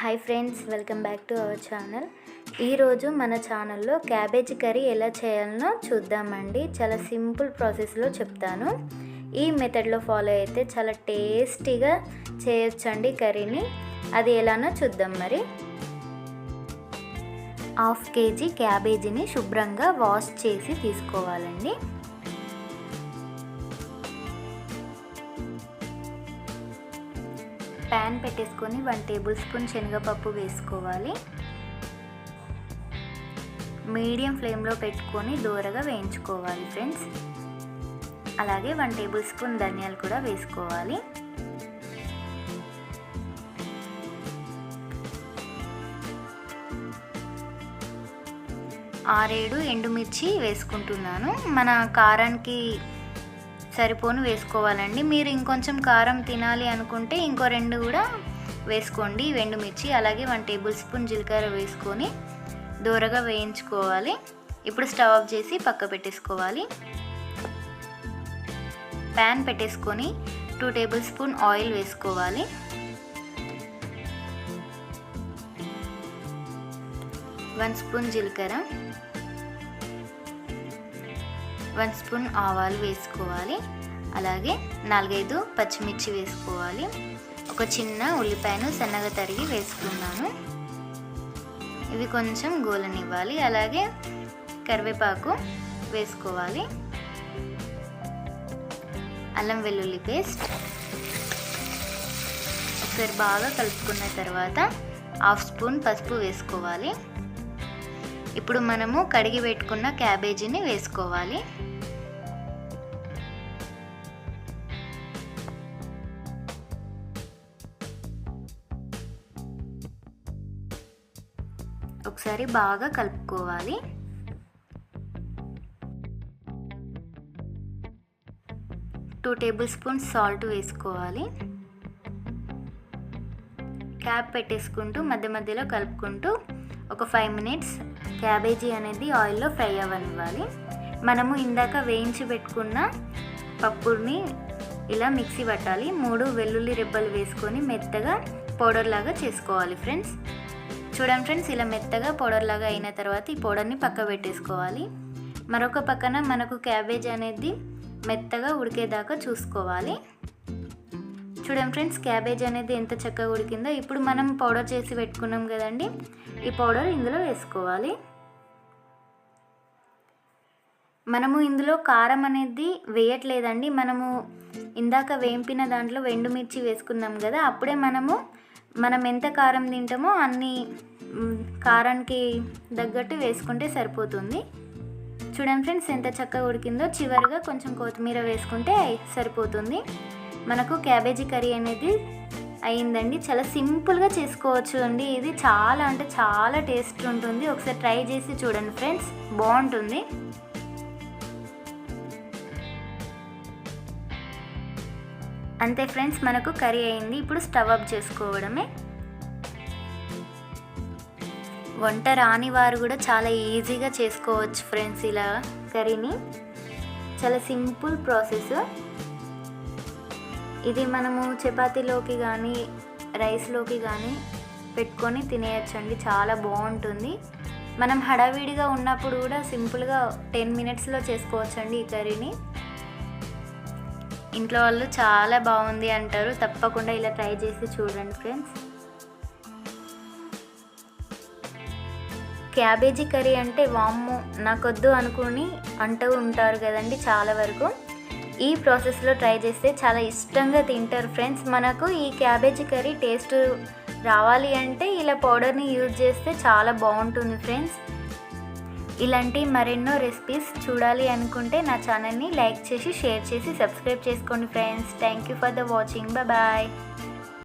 Hi friends welcome back to our channel ఈరోజు మన ఛానల్లో క్యాబేజీ కర్రీ ఎలా చేయాలనో చూద్దామండి. చాలా సింపుల్ ప్రాసెస్లో చెప్తాను. ఈ మెథడ్లో ఫాలో అయితే చాలా టేస్టీగా చేయొచ్చండి కర్రీని అది ఎలానో చూద్దాం మరి. హాఫ్ కేజీ క్యాబేజీని శుభ్రంగా వాష్ చేసి తీసుకోవాలండి. ప్యాన్ పెట్టేసుకొని వన్ టేబుల్ స్పూన్ శనగపప్పు వేసుకోవాలి. మీడియం ఫ్లేమ్లో పెట్టుకొని దూరగా వేయించుకోవాలి ఫ్రెండ్స్. అలాగే వన్ టేబుల్ స్పూన్ ధనియాలు కూడా వేసుకోవాలి. ఆరేడు ఎండుమిర్చి వేసుకుంటున్నాను. మన కారానికి సరిపోను వేసుకోవాలండి. మీరు ఇంకొంచెం కారం తినాలి అనుకుంటే ఇంకో రెండు కూడా వేసుకోండి. ఎండుమిర్చి అలాగే వన్ టేబుల్ స్పూన్ జీలకర్ర వేసుకొని దూరగా వేయించుకోవాలి. ఇప్పుడు స్టవ్ ఆఫ్ చేసి పక్క పెట్టేసుకోవాలి. ప్యాన్ పెట్టేసుకొని టూ టేబుల్ స్పూన్ ఆయిల్ వేసుకోవాలి. వన్ స్పూన్ జీలకర్ర. వన్ స్పూన్ ఆవాలు వేసుకోవాలి. అలాగే నాలుగైదు పచ్చిమిర్చి వేసుకోవాలి. ఒక చిన్న ఉల్లిపాయను సన్నగా తరిగి వేసుకున్నాను. ఇవి కొంచెం గోలనివ్వాలి. అలాగే కరివేపాకు వేసుకోవాలి. అల్లం వెల్లుల్లి పేస్ట్. ఒకసారి బాగా కలుపుకున్న తర్వాత హాఫ్ స్పూన్ పసుపు వేసుకోవాలి. ఇప్పుడు మనము కడిగి పెట్టుకున్న క్యాబేజీని వేసుకోవాలి. ఒకసారి బాగా కలుపుకోవాలి. టూ టేబుల్ స్పూన్స్ సాల్ట్ వేసుకోవాలి. క్యాప్ పెట్టేసుకుంటూ మధ్య మధ్యలో కలుపుకుంటూ ఒక ఫైవ్ మినిట్స్ క్యాబేజీ అనేది ఆయిల్లో ఫ్రై అవ్వనివ్వాలి. మనము ఇందాక వేయించి పెట్టుకున్న పప్పుని ఇలా మిక్సీ పట్టాలి. మూడు వెల్లుల్లి రెబ్బలు వేసుకొని మెత్తగా పౌడర్ లాగా చేసుకోవాలి ఫ్రెండ్స్ చూడండి ఫ్రెండ్స్ ఇలా మెత్తగా పౌడర్ లాగా అయిన తర్వాత ఈ పౌడర్ని పక్క పెట్టేసుకోవాలి. మరొక పక్కన మనకు క్యాబేజ్ అనేది మెత్తగా ఉడికేదాకా చూసుకోవాలి. చూడండి ఫ్రెండ్స్ క్యాబేజ్ అనేది ఎంత చక్కగా ఉడికిందో ఇప్పుడు మనం పౌడర్ చేసి పెట్టుకున్నాం కదండి ఈ పౌడర్ ఇందులో వేసుకోవాలి. మనము ఇందులో కారం అనేది వేయట్లేదండి మనము ఇందాక వేంపిన దాంట్లో వెండుమిర్చి వేసుకున్నాం కదా అప్పుడే మనము మనం ఎంత కారం తింటామో అన్ని కారానికి తగ్గట్టు వేసుకుంటే సరిపోతుంది. చూడండి ఫ్రెండ్స్ ఎంత చక్కగా ఉడికిందో. చివరిగా కొంచెం కొత్తిమీర వేసుకుంటే సరిపోతుంది. మనకు క్యాబేజీ కర్రీ అనేది అయిందండి. చాలా సింపుల్గా చేసుకోవచ్చు అండి ఇది. చాలా అంటే చాలా టేస్ట్ ఉంటుంది. ఒకసారి ట్రై చేసి చూడండి ఫ్రెండ్స్. బాగుంటుంది. అంతే ఫ్రెండ్స్ మనకు కర్రీ అయింది. ఇప్పుడు స్టవ్ అప్ చేసుకోవడమే. వంట రాని వారు కూడా చాలా ఈజీగా చేసుకోవచ్చు ఫ్రెండ్స్ ఇలా కర్రీని. చాలా సింపుల్ ప్రాసెస్. ఇది మనము చపాతీలోకి కానీ రైస్లోకి కానీ పెట్టుకొని తినేయచ్చండి. చాలా బాగుంటుంది. మనం హడావిడిగా ఉన్నప్పుడు కూడా సింపుల్గా టెన్ మినిట్స్లో చేసుకోవచ్చండి ఈ కర్రీని. ఇంట్లో వాళ్ళు చాలా బాగుంది అంటారు. తప్పకుండా ఇలా ట్రై చేసి చూడండి ఫ్రెండ్స్. క్యాబేజీ కర్రీ అంటే వామ్ము నాకొద్దు అనుకుని అంటూ ఉంటారు కదండి చాలా వరకు. ఈ ప్రాసెస్లో ట్రై చేస్తే చాలా ఇష్టంగా తింటారు ఫ్రెండ్స్. మనకు ఈ క్యాబేజీ కర్రీ టేస్ట్ రావాలి అంటే ఇలా పౌడర్ని యూజ్ చేస్తే చాలా బాగుంటుంది ఫ్రెండ్స్. ఇలాంటి మరెన్నో రెసిపీస్ చూడాలి అనుకుంటే నా ఛానల్ని లైక్ చేసి షేర్ చేసి సబ్స్క్రైబ్ చేసుకోండి friends thank you for the watching bye